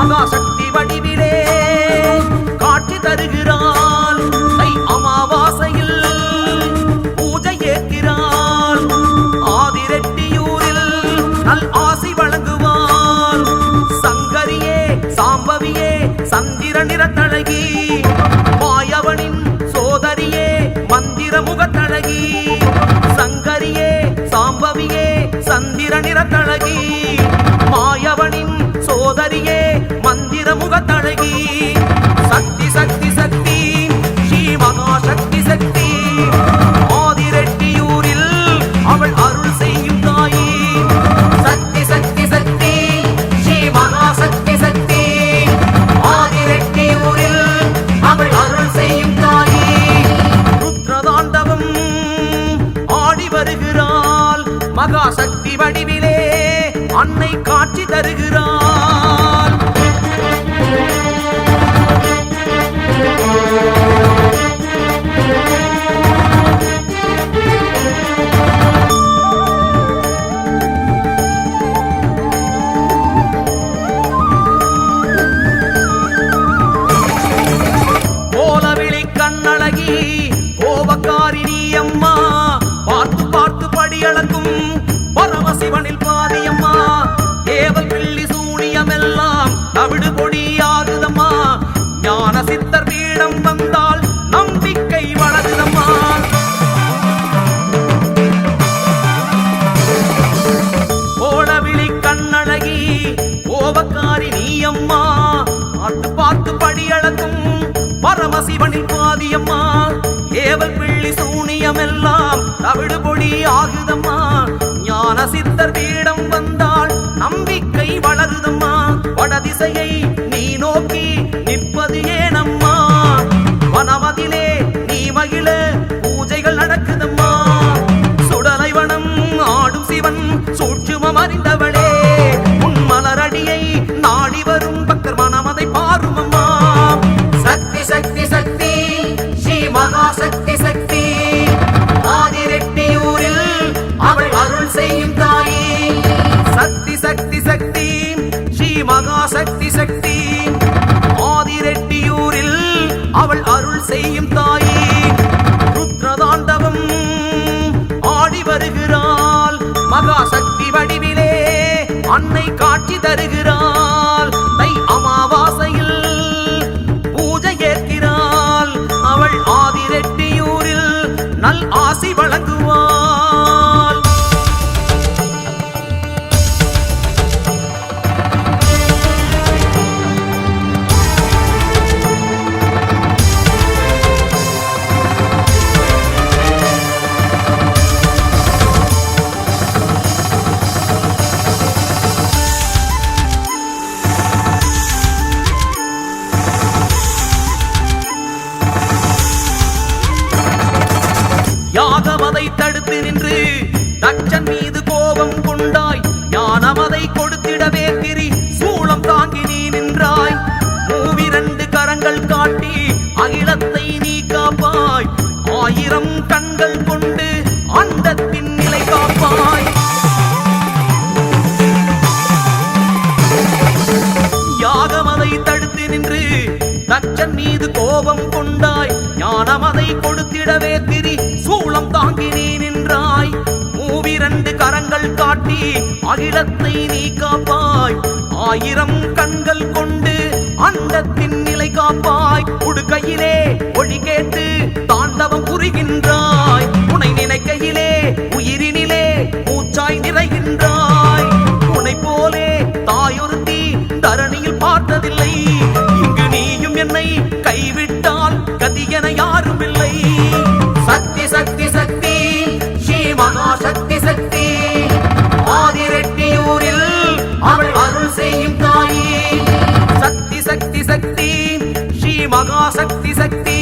மகாசக்தி வடிவிலே காட்சி தருகிறாள். தை அமாவாசையில் பூஜை ஏற்கிறாள். ஆதிரெட்டியூரில் நல் ஆசி சக்தி சக்தி ஸ்ரீ மகாசக்தி சக்தி ஆதிரெட்டியூரில் அவள் அருள் செய்யும் தாயே. சக்தி சக்தி சக்தி ஸ்ரீ மகாசக்தி சக்தி ஆதிரெட்டியூரில் அவள் அருள் செய்யும் தாயே. ருத்ரதாண்டவம் ஆடி வருகிறாள். மகாசக்தி வடிவிலே அன்னை காட்சி தருகிறாள். கோபக்காரி அம்மா பார்த்து பார்த்து படியளக்கும் பரமசிவனில் பாதியம்மா. ஏவல் பிள்ளி சூனியமெல்லாம் தவிடு பொடி ஆகுதம்மா. சக்தி சக்தி சக்தி ஸ்ரீ மகா சக்தி. ஆதிரெட்டியூரில் அவள் அருள் செய்யும் தாயே. ருத்ரதாண்டவம் ஆடி வருகிறாள். மகாசக்தி வடிவிலே அன்னை காட்சி தருகிறாள். யாகமதை தடுத்து நின்று தச்சன் மீது கோபம் கொண்டாய் ஞானமதை கொடுத்திடவே திரி சூளம் தாங்கி நீ நின்றாய். மூவிரண்டு கரங்கள் காட்டி அகிலத்தை நீ காப்பாய். ஆயிரம் கண்கள் கொண்டு அண்டத்தின் நிலை காப்பாய். யாகமதை தடுத்து நின்று தச்சன் மீது கோபம் கொண்டாய் ஞானமதை கொடுத்திடவே திரி கரங்கள் காட்டி அகிலத்தை நீ காப்பாய். ஆயிரம் கண்கள் கொண்டு அண்டத்தின் நிலை காப்பாய். உடுக்கையிலே ஒளி கேட்டு தாண்டவம் புரிகின்றாய். உனை நினைக்கையிலே உயிரினிலே மூச்சாய் நிறைகின்றாய். உனை போலே தாயொருத்தி தரணியில் பார்த்ததில்லை. இங்கு நீயும் என்னை கைவிட மகாசக்தி சக்தி